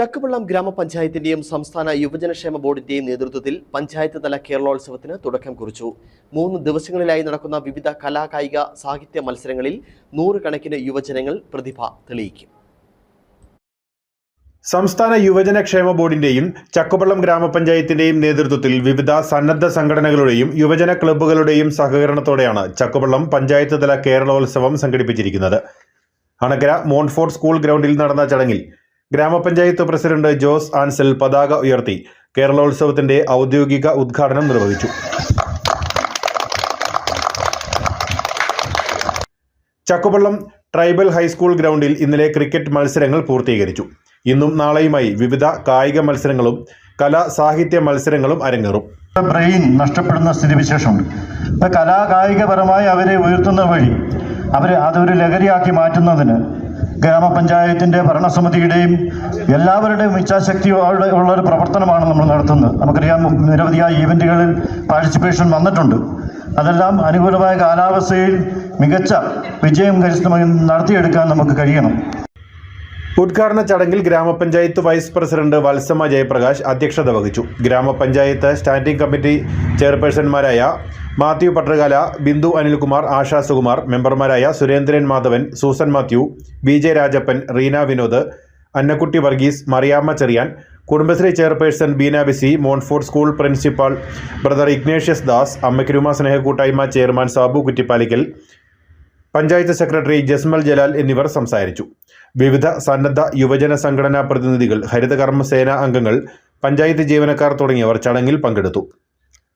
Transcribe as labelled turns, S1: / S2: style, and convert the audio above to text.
S1: ചക്കുവള്ളം ഗ്രാമപഞ്ചായത്തിന്റെയും സംസ്ഥാന യുവജനക്ഷേമ ബോർഡിന്റെയും നേതൃത്വത്തിൽ പഞ്ചായത്ത് തല കേരളോത്സവത്തിന് തുടക്കം കുറിച്ചു. മൂന്ന് ദിവസങ്ങളിലായി നടക്കുന്ന വിവിധ കലാകായിക സാഹിത്യ മത്സരങ്ങളിൽ നൂറുകണക്കിന് യുവജനങ്ങൾ പ്രതിഭ തെളിയിക്കും.
S2: സംസ്ഥാന യുവജന ക്ഷേമ ബോർഡിന്റെയും ചക്കുപള്ളം ഗ്രാമപഞ്ചായത്തിന്റെയും നേതൃത്വത്തിൽ വിവിധ സന്നദ്ധ സംഘടനകളുടെയും യുവജന ക്ലബ്ബുകളുടെയും സഹകരണത്തോടെയാണ് ചക്കുപള്ളം പഞ്ചായത്ത് തല കേരളോത്സവം സംഘടിപ്പിച്ചിരിക്കുന്നത്. അണക്കര മോൺഫോർട്ട് സ്കൂൾ ഗ്രൗണ്ടിൽ നടന്ന ചടങ്ങിൽ ഗ്രാമപഞ്ചായത്ത് പ്രസിഡന്റ് ജോസ് ആൻസൽ പതാക ഉയർത്തി. കേരളോത്സവത്തിന്റെ ഔദ്യോഗിക ഉദ്ഘാടനം നിർവഹിച്ചു. ചക്കുപള്ളം ട്രൈബൽ ഹൈസ്കൂൾ ഗ്രൗണ്ടിൽ ഇന്നലെ ക്രിക്കറ്റ് മത്സരങ്ങൾ പൂർത്തീകരിച്ചു. ഇന്നും നാളെയുമായി വിവിധ കായിക മത്സരങ്ങളും കലാ സാഹിത്യ മത്സരങ്ങളും അരങ്ങേറും.
S3: ബ്രെയിൻ നഷ്ടപ്പെടുന്ന സ്ഥിതിവിശേഷമുണ്ട് കലാ കലാകായികപരമായി അവരെ ഉയർത്തുന്ന വഴി അവരെ അതൊരു ലഹരിയാക്കി മാറ്റുന്നതിന് ഗ്രാമപഞ്ചായത്തിന്റെ ഭരണസമിതിയുടെയും എല്ലാവരുടെയും ഇച്ഛാശക്തിയോടെ ഉള്ള ഒരു പ്രവർത്തനമാണ് നമ്മൾ നടത്തുന്നത്. നമുക്കറിയാം നിരവധിയായ ഈവന്റുകളിൽ പാർട്ടിസിപ്പേഷൻ വന്നിട്ടുണ്ട്. അതെല്ലാം അനുകൂലമായ കാലാവസ്ഥയിൽ മികച്ച വിജയം കരസ്ഥമായി നടത്തിയെടുക്കാൻ നമുക്ക് കഴിയണം.
S2: ഉദ്ഘാടന ചടങ്ങിൽ ഗ്രാമപഞ്ചായത്ത് വൈസ് പ്രസിഡന്റ് വത്സമ ജയപ്രകാശ് അധ്യക്ഷത വഹിച്ചു. ഗ്രാമപഞ്ചായത്ത് സ്റ്റാൻഡിംഗ് കമ്മിറ്റി ചെയർപേഴ്സൺമാരായ മാത്യു പട്ടർകാല ബിന്ദു അനിൽകുമാർ ആശാ സുകുമാർ മെമ്പർമാരായ Surendran Madhavan Susan Mathew B J Rajappan Reena Vinod Annakutty Varghese Mariamma Cherian Kudumbashree chairperson Beena BC Montfort school principal brother Ignatius Das അമ്മയ്ക്കുരുമ സ്നേഹക്കൂട്ടായ്മ ചെയർമാൻ സാബു കുറ്റിപ്പാലിക്കൽ പഞ്ചായത്ത് സെക്രട്ടറി ജസ്മൽ ജലാൽ എന്നിവർ സംസാരിച്ചു. വിവിധ സന്നദ്ധ യുവജന സംഘടനാ പ്രതിനിധികൾ ഹരിതകർമ്മസേന അംഗങ്ങൾ പഞ്ചായത്ത് ജീവനക്കാർ തുടങ്ങിയവർ ചടങ്ങിൽ പങ്കെടുത്തു.